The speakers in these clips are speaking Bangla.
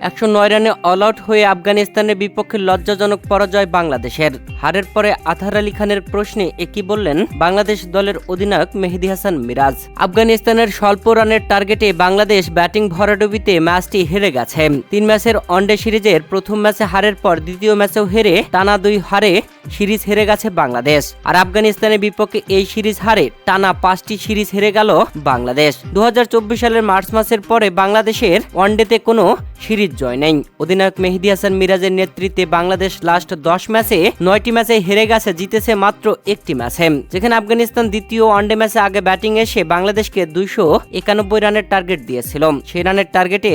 একশো নয় রানে অল আউট হয়ে আফগানিস্তানের বিপক্ষে লজ্জাজনক পরাজয় বাংলাদেশের। হারের পরে আথার আলী খানের প্রশ্নে একই বললেন? বাংলাদেশ দলের অধিনায়ক মেহেদি হাসান মিরাজ। আফগানিস্তানের স্বল্প রানের টার্গেটে বাংলাদেশ ব্যাটিং ভরাডুবিতে ম্যাচটি হেরে গেছে। তিন ম্যাচের ওয়ানডে সিরিজের প্রথম ম্যাচে হারের পর দ্বিতীয় ম্যাচেও হেরে টানা দুই হারে সিরিজ হেরে গেছে বাংলাদেশ। আর আফগানিস্তানের বিপক্ষে এই সিরিজ হারে টানা পাঁচটি সিরিজ হেরে গেল বাংলাদেশ। দু সালের মার্চ মাসের পরে বাংলাদেশের ওয়ানডেতে কোনো সিরিজ জয় নেই। অধিনায়ক মেহেদি হাসান মিরাজের নেতৃত্বে বাংলাদেশ লাস্ট দশ ম্যাচে নয়টি ম্যাচে হেরে গেছে, জিতেছে মাত্র একটি ম্যাচে। যেখানে আফগানিস্তান দ্বিতীয় ওয়ানডে ম্যাচে আগে ব্যাটিং এসে বাংলাদেশকে দুইশো একানব্বই রানের টার্গেট দিয়েছিল। সেই রানের টার্গেটে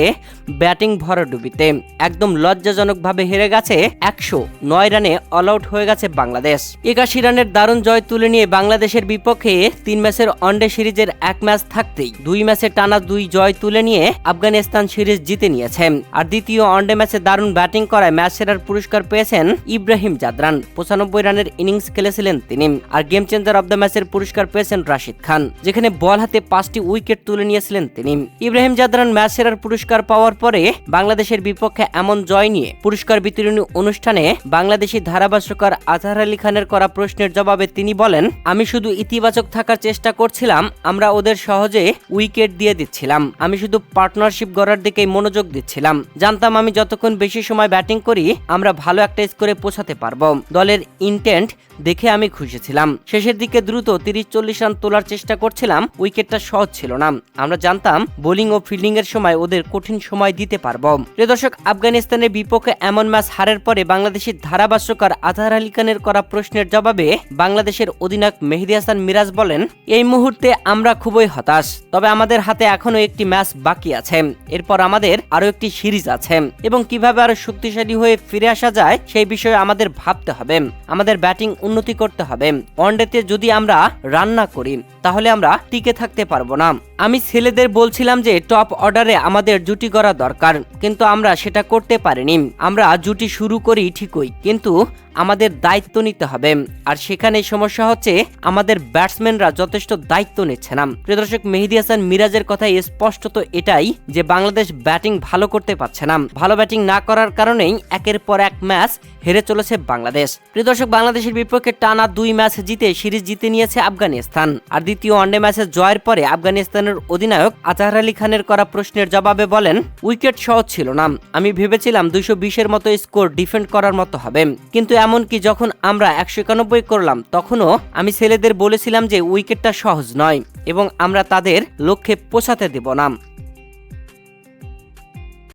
ব্যাটিং ভরাডুবিতে। একদম লজ্জাজনকভাবে হেরে গেছে একশো নয় রানে অল আউট হয়ে গেছে বাংলাদেশ। একাশি রানের দারুণ জয় তুলে নিয়ে বাংলাদেশের বিপক্ষে তিন ম্যাচের ওয়ানডে সিরিজের এক ম্যাচ থাকতেই দুই ম্যাচে টানা দুই জয় তুলে নিয়ে আফগানিস্তান সিরিজ জিতে নিয়েছে। আর দ্বিতীয় ওয়ানডে ম্যাচে দারুণ ব্যাটিং করায় ম্যাচ সেরার পুরস্কার পেয়েছেন ইব্রাহিম জাদরান। পঁচানব্বই রানের ইনিংস খেলেছিলেন তিনি। আর গেম চেঞ্জার অব দ্য ম্যাচের পুরস্কার পেয়েছেন রাশিদ খান। যেখানে বল হাতে পাঁচটি উইকেট তুলে নিয়েছিলেন তিনি। ইব্রাহিম জাদরান ম্যাচ সেরার পুরস্কার পাওয়ার পরে বাংলাদেশের বিপক্ষে এমন জয় নিয়ে পুরস্কার বিতরণী অনুষ্ঠানে বাংলাদেশি ধারাভাষ্যকার আজহার আলী খানের করা প্রশ্নের জবাবে তিনি বলেন, আমি শুধু ইতিবাচক থাকার চেষ্টা করছিলাম, আমরা ওদের সহজে উইকেট দিয়ে দিচ্ছিলাম। আমি শুধু পার্টনারশিপ গড়ার দিকেই মনোযোগ দিচ্ছিলাম। জানতাম আমি যতক্ষণ বেশি সময় ব্যাটিং করি, আমরা ভালো একটা স্কোরে পৌঁছাতে পারব। দলের ইন্টেন্ট দেখে আমি খুশি ছিলাম। শেষের দিকে দ্রুত তিরিশ চল্লিশ রান তোলার চেষ্টা করছিলাম, উইকেটটা সহজ ছিল না। আমরা জানতাম, বোলিং ও ফিল্ডিং এর সময় ওদের কঠিন সময় দিতে পারব। প্রিয় দর্শক, আফগানিস্তানের বিপক্ষে এমন ম্যাচ হারের পরে বাংলাদেশের ধারাভাষ্যকার আজহার আলী খানের করা প্রশ্নের জবাবে বাংলাদেশের অধিনায়ক মেহেদি হাসান মিরাজ বলেন, এই মুহূর্তে আমরা খুবই হতাশ, তবে আমাদের হাতে এখনও একটি ম্যাচ বাকি আছে। এরপর আমাদের আরও একটি সিরিজ আছে। এবং কীভাবে আরও শক্তিশালী হয়ে ফিরে আসা যায়, সেই বিষয়ে আমাদের ভাবতে হবে। আমাদের ব্যাটিং উন্নতি করতে হবে। ওয়ানডেতে যদি আমরা রান্না করি, তাহলে আমরা টিকে থাকতে পারব না। আমি ছেলেদের বলছিলাম যে, টপ অর্ডারে আমাদের জুটি করা দরকার। কিন্তু আমরা সেটা করতে পারিনি। আমরা জুটি শুরু করি ঠিকই, কিন্তু আমাদের দায়িত্ব নিতে হবে। আর সেখানে সমস্যা হচ্ছে, আমাদের ব্যাটসম্যানরা যথেষ্ট দায়িত্ব নিচ্ছে না। প্রিয় দর্শক, মেহেদি হাসান মিরাজের কথাই স্পষ্টত এটাই যে বাংলাদেশ ব্যাটিং ভালো করতে পারছে না। ভালো ব্যাটিং না করার কারণেই একের পর এক ম্যাচ হেরে চলেছে বাংলাদেশ। প্রিয় দর্শক, বাংলাদেশের বিপক্ষে টানা দুই ম্যাচ জিতে সিরিজ জিতে নিয়েছে আফগানিস্তান। আর দ্বিতীয় ওয়ানডে ম্যাচে জয়ের পরে আফগানিস্তানের অধিনায়ক আজহার আলী খানের করা প্রশ্নের জবাবে বলেন, উইকেট সহজ ছিল না। আমি ভেবেছিলাম দুইশো বিশের মতো স্কোর ডিফেন্ড করার মতো হবে। কিন্তু এমনকি যখন আমরা একশো একানব্বই করলাম, তখনও আমি ছেলেদের বলেছিলাম যে উইকেটটা সহজ নয় এবং আমরা তাদের লক্ষ্যে পৌঁছাতে দেব না।